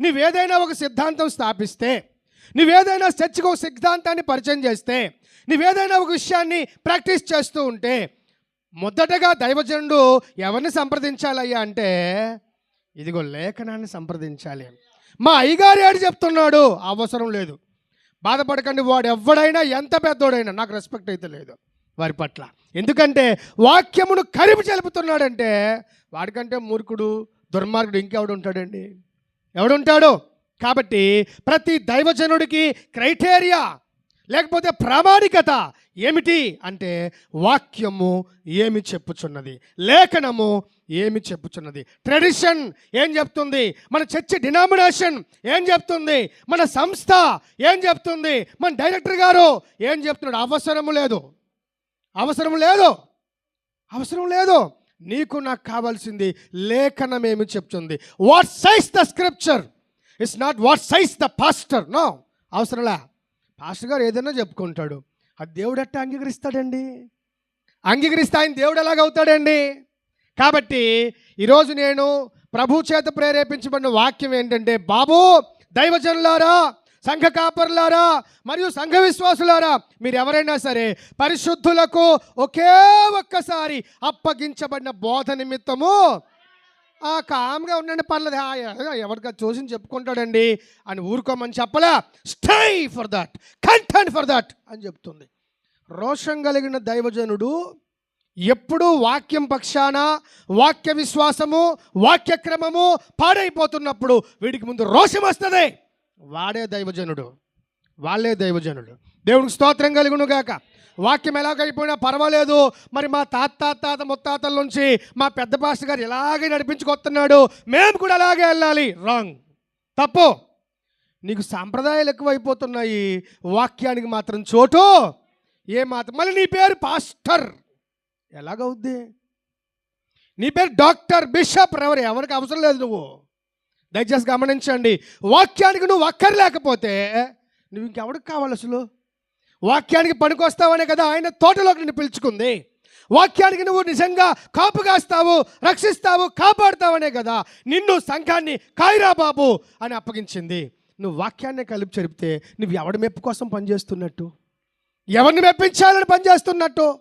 నువ్వేదైనా ఒక సిద్ధాంతం స్థాపిస్తే నువ్వేదైనా చర్చకు ఒక సిద్ధాంతాన్ని పరిచయం చేస్తే నువ్వేదైనా ఒక విషయాన్ని ప్రాక్టీస్ చేస్తూ ఉంటే మొదటగా దైవజనుడు ఎవరిని సంప్రదించాలయ్యా అంటే ఇదిగో లేఖనాన్ని సంప్రదించాలి. మా అయ్యగారు ఏడు చెప్తున్నాడు అవసరం లేదు. బాధపడకండి వాడు ఎవడైనా ఎంత పెద్దోడైనా నాకు రెస్పెక్ట్ అయితే లేదు వారి పట్ల. ఎందుకంటే వాక్యమును కరిపి చెలుపుతున్నాడంటే వాడికంటే మూర్ఖుడు దుర్మార్గుడు ఇంకెవడు ఉంటాడండి? ఎవడుంటాడు? కాబట్టి ప్రతి దైవజనుడికి క్రైటీరియా లేకపోతే ప్రామాణికత ఏమిటి అంటే వాక్యము ఏమి చెప్పుచున్నది లేఖనము ఏమి చెప్పుచున్నది. ట్రెడిషన్ ఏం చెప్తుంది? మన చర్చి డినామినేషన్ ఏం చెప్తుంది? మన సంస్థ ఏం చెప్తుంది? మన డైరెక్టర్ గారు ఏం చెప్తున్నాడు? అవసరము లేదు. అవసరం లేదు. అవసరం లేదు. నీకు నాకు కావాల్సింది లేఖనం ఏమి చెప్తుంది? What says the scripture it's not what says the pastor no అవసరంలా పాస్టర్ గారు ఏదైనా చెప్పుకుంటాడు. అది దేవుడు ఎట్టా అంగీకరిస్తాడండి. అంగీకరిస్తే ఆయన దేవుడు ఎలాగవుతాడండి కాబట్టి ఈరోజు నేను ప్రభు చేత ప్రేరేపించబడిన వాక్యం ఏంటంటే బాబు దైవజనులారా సంఘ కాపర్లారా మరియు సంఘ విశ్వాసులారా మీరు ఎవరైనా సరే పరిశుద్ధులకు ఒకే ఒక్కసారి అప్పగించబడిన బోధ నిమిత్తము. ఆ కామ్గా ఉండండి పర్లేదు. ఎవరికి చూసి చెప్పుకుంటాడండి అని ఊరుకోమని చెప్పలా. Stay for that content for that అని చెప్తుంది. రోషం కలిగిన దైవజనుడు ఎప్పుడూ వాక్యం పక్షాన వాక్య విశ్వాసము వాక్యక్రమము పాడైపోతున్నప్పుడు వీడికి ముందు రోషం వస్తుంది. వాడే దైవజనుడు వాళ్ళే దైవజనుడు దేవుడికి స్తోత్రం కలుగును గాక. వాక్యం ఎలాగైపోయినా పర్వాలేదు. మరి మా తాత తాత తాత ముత్తాతల నుంచి మా పెద్ద పాస్టర్ గారు ఇలాగే నడిపించుకొస్తున్నాడు. మేము కూడా అలాగే వెళ్ళాలి. రాంగ్. తప్పు. నీకు సాంప్రదాయాలు ఎక్కువైపోతున్నాయి. వాక్యానికి మాత్రం చోటు ఏ మాత్రం. మళ్ళీ నీ పేరు పాస్టర్. ఎలాగవుద్ది? నీ పేరు డాక్టర్ బిషప్. ఎవరు ఎవరికి అవసరం లేదు నువ్వు. దయచేసి గమనించండి. వాక్యానికి నువ్వు అక్కర్లేకపోతే నువ్వు ఇంకెవడికి కావాలి అసలు? వాక్యానికి పనికొస్తావనే కదా ఆయన తోటలోకి నిన్ను పిలుచుకుంది. వాక్యానికి నువ్వు నిజంగా కాపు కాస్తావు రక్షిస్తావు కాపాడుతావనే కదా నిన్ను సంఘాన్ని కాయిరా బాబు అని అప్పగించింది. నువ్వు వాక్యాన్ని కలిపి చెరిపితే నువ్వు ఎవడి మెప్పు కోసం పనిచేస్తున్నట్టు? ఎవరిని మెప్పించాలని పనిచేస్తున్నట్టు?